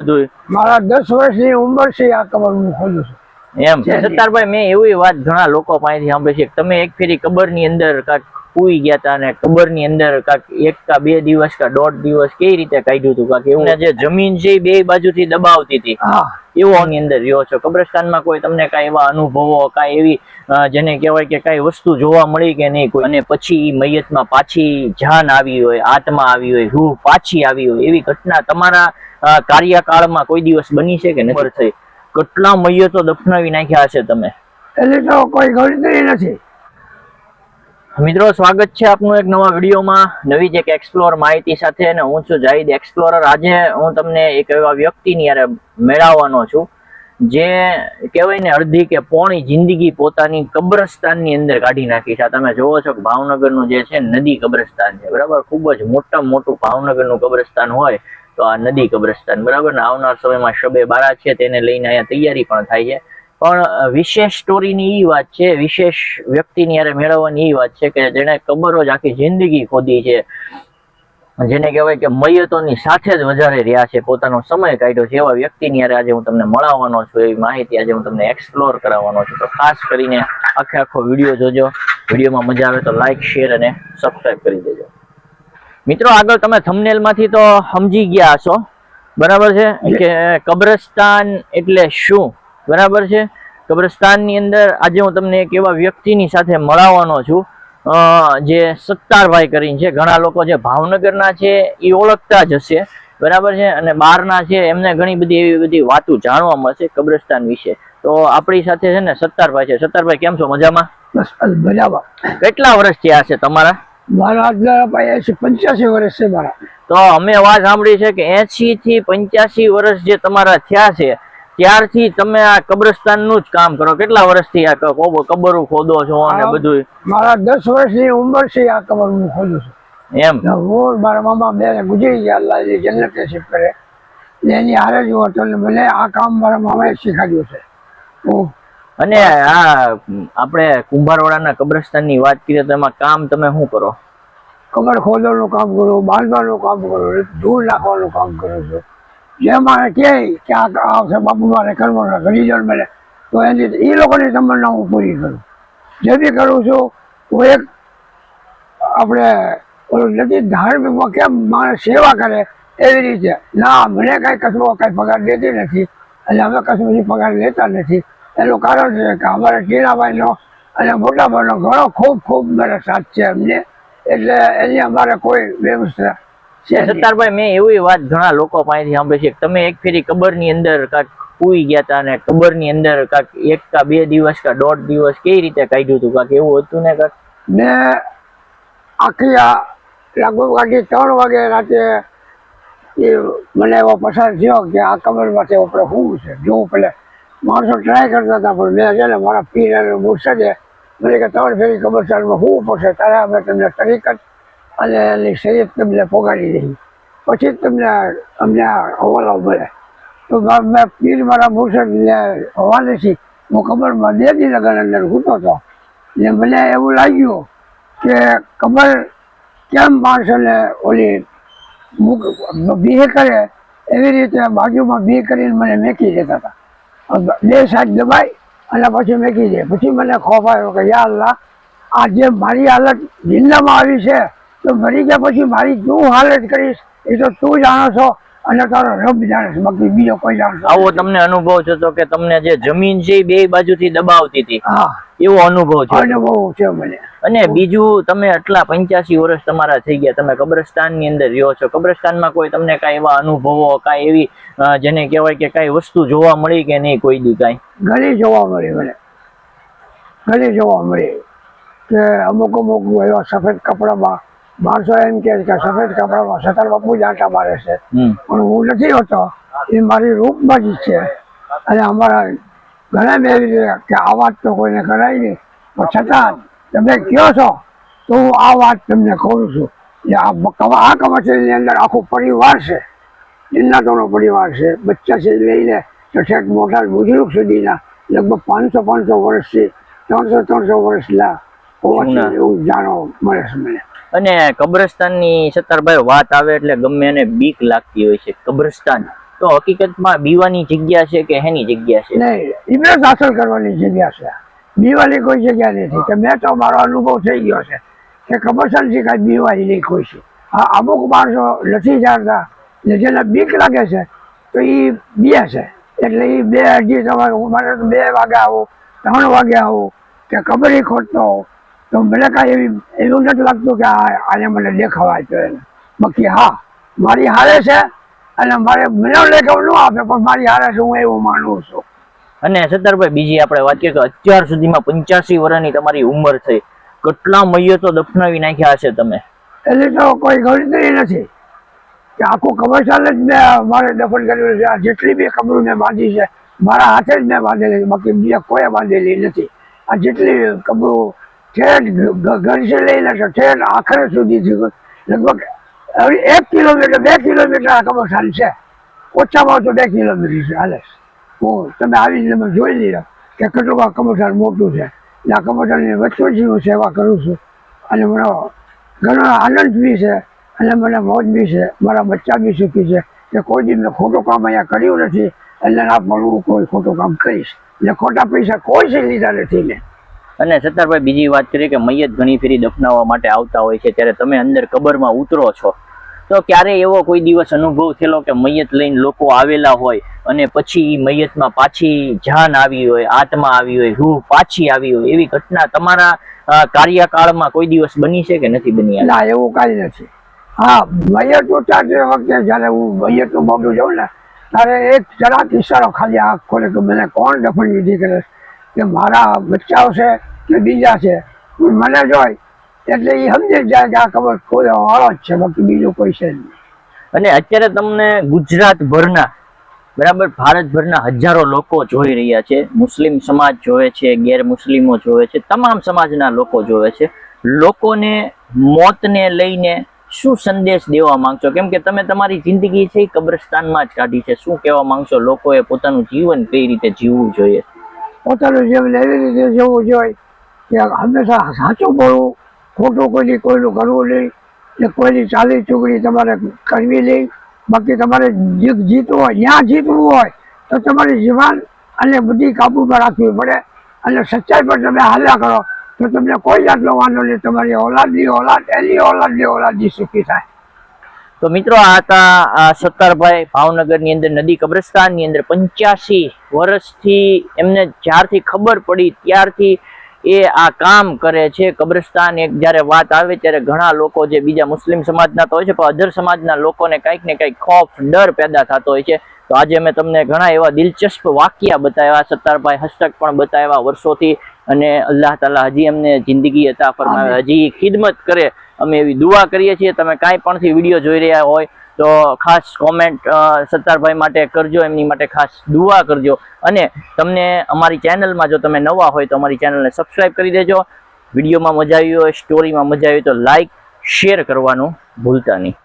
બધું મારા દસ વર્ષની ઉંમર છે આ કબર હું ખોલું છું. એમ. સત્તારભાઈ મેં એવી વાત ઘણા લોકો પાસેથી સાંભળી છે તમે એક ફેરી કબરની અંદર કાંક પૂઈ ગયા હતા અને કબરની અંદર કાંક એક કા બે દિવસ કા દોઢ દિવસ કઈ રીતે કાઢ્યું હતું? કાંક એવું જે જમીન છે બે બાજુથી દબાવતી હતી. એવો ની અંદર રહ્યો છો? કબ્રસ્તાનમાં કોઈ તમને કાંઈ એવા અનુભવો કાંઈ એવી જેને કહેવાય કે કાંઈ વસ્તુ જોવા મળી કે નહીં કોઈ? અને પછી મૈયતમાં પાછી જાન આવી હોય આત્મા આવી હોય રૂહ પાછી આવી હોય એવી ઘટના તમારા કાર્યકાળમાં કોઈ દિવસ બની છે કે નથી થઈ? કેટલા મૈયતો દફનાવી નાખ્યા હશે તમે? એટલે તો કોઈ ગણતરી નથી. મિત્રો સ્વાગત છે આપનું એક નવા વિડીયોમાં. નવી જ એક એક્સપ્લોર માહિતી સાથે અને હું છું જાહિદ એક્સપ્લોરર આજે હું તમને એક એવા વ્યક્તિની યારે મેળવવાનો છું જે કહેવાય ને અડધી કે પોણી જિંદગી પોતાની કબ્રસ્તાનની અંદર કાઢી નાખી છે. તમે જોવો છો કે ભાવનગરનું જે છે નદી કબ્રસ્તાન છે બરાબર? ખૂબ જ મોટા મોટું ભાવનગરનું કબ્રસ્તાન હોય. તો આ નદી કબ્રસ્તાન, બરાબર? ને આવનાર સમયમાં શબે બારા છે, તેને લઈને અહીંયા તૈયારી પણ થાય છે. પણ વિશેષ સ્ટોરીની એ વાત છે, વિશેષ વ્યક્તિની યારે મેળવવાની એ વાત છે કે જેણે કબરો જ આખી જિંદગી ખોદી છે. જેને કહેવાય કે મૈયતોની સાથે જ વધારે રહ્યા છે, પોતાનો સમય કાઢ્યો છે. એવા વ્યક્તિની યારે આજે હું તમને મળવાનો છું, એવી માહિતી આજે હું તમને એક્સપ્લોર કરાવવાનો છું. તો ખાસ કરીને આખે આખો વીડિયો જોજો. વિડીયોમાં મજા આવે તો લાઇક શેર અને સબસ્ક્રાઈબ કરી દેજો. મિત્રો આગળ તમે થમનેલમાંથી તો સમજી ગયા હશો. બરાબર છે? કે કબ્રસ્તાન એટલે શું? બરાબર છે? કબ્રસ્તાનની અંદર આજે હું તમને એક એવા વ્યક્તિની સાથે મળાવવાનો છું અ, જે સત્તારભાઈ કરીને છે. ઘણા લોકો જે ભાવનગરના છે એ ઓળખતા જ હશે. બરાબર છે? અને બહારના છે એમને ઘણી બધી એવી બધી વાતો જાણવા મળશે કબ્રસ્તાન વિશે. તો આપણી સાથે છે ને સત્તારભાઈ છે. સત્તારભાઈ કેમ છો? મજામાં? બસ બરાબર. કેટલા વર્ષથી આ છે તમારા? મારા આજના પાસે પંચ્યાસી વર્ષ છે મારા. તો અમે વાત સાંભળી છે કે એસી થી પંચ્યાસી વર્ષ જે તમારા થયા છે ત્યારથી તમે આ કબ્રસ્તાનનું જ કામ કરો. કેટલા વર્ષથી આ કબરો ખોદો છો અને બધું મારા દસ વર્ષની ઉંમર છે આ કબર હું ખોલું છું. એમ? હું મારા મામા બે ગુજરી ગયા અલ્લાહ એ જન્નત કરે એની હારે જ હોટલ મને આ કામ મારા મામાએ શીખાડ્યું છે. અને આ આપણે કુંભારવાડાના કબ્રસ્તાનની વાત કરીએ તો એમાં કામ તમે શું કરો? કબર ખોદવાનું કામ કરું, બાંધવાનું કામ કરું, ધૂળ નાખવાનું કામ કરું છું. જે મારે કહે કે આ આવશે બાપુ મારે કરવાનું ઘડી મળે તો એની એ લોકોની તમન્ના હું પૂરી કરું. જે બી કરું છું, હું એક આપણે ઓલું નથી, ધાર્મિકમાં કેમ માણસ સેવા કરે એવી રીતે? ના, મને કાંઈ કશું કાંઈ પગાર દેતી નથી અને અમે કશું પગાર લેતા નથી. એનું કારણ છે કે અમારે ટીનાભાઈનો અને મોટાભાઈનો ઘણો ખૂબ ખૂબ મારા સાથ છે અમને એટલે એની અમારે કોઈ વ્યવસ્થા છે સત્તારભાઈ મેં એવી વાત ઘણા લોકો પાસેથી સાંભળી છે તમે એક ફેરી કબરની અંદર કાંક પૂઈ ગયા હતા અને કબરની અંદર કાંક એક કા બે દિવસ કા દોઢ દિવસ કઈ રીતે કાઢ્યું હતું? કાંક એવું હતું ને કાંક મેં આખી આ લગભગ આખી ત્રણ વાગે રાતે એ મને એવો પસાર થયો કે આ કબરમાંથી આપણે શું છે? જોવું પડે માણસો ટ્રાય કરતા હતા પણ મેં છે ને મારા પીર અને મુર્શદે મને કે ત્રણ ફેરી કબરસ્તાનમાં હોવું પડશે ત્યારે અમે તમને તરીકત અને એની શરીર તમને પોગાડી દઈ. પછી તમને અમને હવાલો મળે. તો મેં પીર મારા મુર્શદને હવાલેથી હું કબરમાં બે દી લગન અંદર ઘૂંટો હતો. ને મને એવું લાગ્યું કે કબર કેમ માણસોને ઓલી મૂક, બીહે કરે, એવી રીતે બાજુમાં બી કરીને મને મેકી દેતા હતા. બે સાઈડ દબાઈ અને પછી મેકી દે. પછી મને ખોફ આવ્યો કે યા અલ્લાહ આ જે મારી હાલત જિંદામાં આવી છે તો મરી ગયા પછી મારી શું હાલત કરીશ? એ તો તું જાણો છો. અને તારો રબ જાણે છે. બાકી બીજો કોઈ જાણશે આવો તમને અનુભવ છે તો કે તમને જે જમીન છે એ બે બાજુથી દબાવતી હતી. હા. એવો અનુભવ છે અનુભવ છે મને. અને બીજું તમે આટલા પંચ્યાસી વર્ષ તમારા થઈ ગયા. તમે કબ્રસ્તાનની અંદર રહ્યો છો. કબ્રસ્તાનમાં કોઈ તમને કાંઈ એવા અનુભવો કાંઈ એવી જેને કહેવાય કે કાંઈ વસ્તુ જોવા મળી કે નહીં કોઈ દી કાંઈ? ઘણી જોવા મળી મને. ઘણી જોવા મળી કે અમુક અમુક એવા સફેદ કપડામાં માણસો એમ કે સફેદ કપડામાં સતર બાપુ જ આટા મારે છે. પણ હું નથી હોતો. એ મારી રૂપમાં જ છે. અને અમારા ઘણા બે કે આ વાત તો કોઈને કરાય નહીં. પણ છતાં તમે કહો છો? તો હું આ વાત તમને કહું છું કે આ આ કમર્શિયલની અંદર આખો પરિવાર છે. જન્નાતોનો પરિવાર છે. બચ્ચા છે લઈને છઠેક મોટા બુજુર્ગ સુધીના લગભગ પાંચસો પાંચસો વર્ષથી ત્રણસો ત્રણસો વર્ષના હોવા છે જૂના. એવું જાણવા મળે છે મને. અને કબ્રસ્તાનની સત્તારભાઈ વાત આવે એટલે ગમે એને બીક લાગતી હોય છે કબ્રસ્તાન. તો હકીકતમાં બીવાની જગ્યા છે કે હેની જગ્યા છે? નહીં ઇબ્રત હાંસલ કરવાની જગ્યા છે. બીવાની કોઈ જગ્યા નથી. કે મેં તો મારો અનુભવ થઈ ગયો છે કે કમર્શિયલથી કાંઈ બીવાની નહીં કોઈ છે. હા અમુક માણસો નથી જાણતા ને જેને બીક લાગે છે તો એ બે છે. એટલે એ બે હજી તમારે હું મારે તો બે વાગે આવું ત્રણ વાગે આવું કે કબરી ખોટતો હોઉં. તો મને કાંઈ એવી એવું નથી લાગતું કે આ આને મને દેખાવા તો એને. બાકી હા મારી હારે છે અને મારે મને લેખાવ ન આપે પણ મારી હારે છે હું એવું માનું છું. અને સત્તરભાઈ બીજી આપણે વાત કરીએ કે અત્યાર સુધીમાં પંચ્યાસી વર્ષની તમારી ઉંમર થઈ કેટલા મૈયતો દફનાવી નાખ્યા હશે તમે? એટલે તો કોઈ ગણતરી નથી. કે આખું કમર્શિયલ જ મેં મારે દફન કર્યું છે. જેટલી બી કબરું મેં બાંધી છે, મારા હાથે જ મેં બાંધેલી છે. બાકી બીજા કોઈ બાંધેલી નથી. આ જેટલી કબરું ઠેઠ ઘરથી લઈને તો ઠેઠ આખરે સુધી લગભગ એક કિલોમીટર, બે કિલોમીટર આ કબરસ્થાન છે. ઓછામાં ઓછું બે કિલોમીટર છે, હાલે. હું તમે આવી રીતે જોઈ લીધો કે કેટલું આ કબરસ્થાન મોટું છે. ને આ કબરસ્થાનની વચ્ચોથી હું સેવા કરું છું. અને મને ઘણો આનંદ બી છે અને મને મોજ બી છે. મારા બચ્ચા બી સુખી છે કે કોઈ દી મેં ખોટું કામ અહીંયા કર્યું નથી એટલે ના પણ કોઈ ખોટું કામ કરીશ. એટલે ખોટા પૈસા કોઈ છે લીધા નથી મેં અને સત્તારભાઈ, બીજી વાત કરીએ કે મૈયત ઘણી ફેરી દફનાવવા માટે આવતા હોય છે. ત્યારે તમે અંદર કબરમાં ઉતરો છો. તો ક્યારે એવો કોઈ દિવસ અનુભવ થયેલો કે મૈયત લઈને લોકો આવેલા હોય અને પછી મૈયતમાં પાછી જાન આવી હોય, આત્મા આવી હોય, રૂહ પાછી આવી હોય, એવી ઘટના તમારા કાર્યકાળમાં કોઈ દિવસ બની છે કે નથી બની ના, એવું કાંઈ નથી. હા મૈયત ઉતારતી વખતે જ્યારે હું મૈયતનું મોઢું જાઉં ને, ત્યારે એક જરાક ઈશારો ખાલી આંખ ખોલે કે મને કોણ દફન વિધિ કરે કે મારા બચ્ચાઓ છે કે બીજા છે? મને જોઈ એટલે એ સમજી જાય કે આ ખબર કોઈ વાળો જ છે બાકી બીજું કોઈ છે નહીં. અને અત્યારે તમને ગુજરાત ભરના બરાબર ભારતભરના હજારો લોકો જોઈ રહ્યા છે મુસ્લિમ સમાજ જોવે છે ગેર મુસ્લિમો જોવે છે તમામ સમાજના લોકો જોવે છે. લોકોને મોતને લઈને શું સંદેશ દેવા માંગશો? કેમ કે તમે તમારી જિંદગી છે એ કબ્રસ્તાનમાં જ કાઢી છે. શું કહેવા માંગશો? લોકોએ પોતાનું જીવન કઈ રીતે જીવવું જોઈએ? પોતાનું જીવન એવી રીતે જીવવું જોઈએ કે હંમેશા સાચું બોલવું ખોટું કોઈની કોઈનું કરવું નહીં કે કોઈની ચાલી ચૂકડી તમારે કરવી નહીં. બાકી તમારે જીત જીતવું હોય, જ્યાં જીતવું હોય, તો તમારી જીવન અને બધી કાબૂમાં રાખવી પડે. અને સચ્ચાઈ પર તમે હાલ્યા કરો, તો તમને કોઈ જાતનો વાંધો નહીં, તમારી ઓલાદની ઓલાદ, એની ઓલાદની ઓલાદની સુખી થાય. તો મિત્રો, આ હતા સત્તારભાઈ ભાવનગરની અંદર નદી કબ્રસ્તાનની અંદર પંચ્યાસી વર્ષથી એમને જ્યારથી ખબર પડી, ત્યારથી એ આ કામ કરે છે. કબ્રસ્તાન એક જ્યારે વાત આવે ત્યારે ઘણા લોકો જે બીજા મુસ્લિમ સમાજના તો હોય છે પણ અધર સમાજના લોકોને કંઈક ને કંઈક ખોફ ડર પેદા થતો હોય છે. તો આજે મેં તમને ઘણા એવા દિલચસ્પ વાક્યા બતાવ્યા સત્તારભાઈ હસ્તક પણ બતાવ્યા વર્ષોથી અને અલ્લાહ તાલા હજી અમને જિંદગી હતા ફરમાવે. હજી ખિદમત કરે. અમે એવી દુઆ કરીએ છીએ. તમે કાંઈ પણથી વીડિયો જોઈ રહ્યા હોય તો ખાસ કોમેન્ટ સત્તારભાઈ માટે કરજો, એમની માટે ખાસ દુઆ કરજો. અને તમને અમારી ચેનલમાં જો તમે નવા હોય તો અમારી ચેનલને સબસ્ક્રાઈબ કરી દેજો. વિડીયોમાં મજા આવી હોય સ્ટોરીમાં મજા આવી તો લાઈક શેર કરવાનું ભૂલતા નહીં.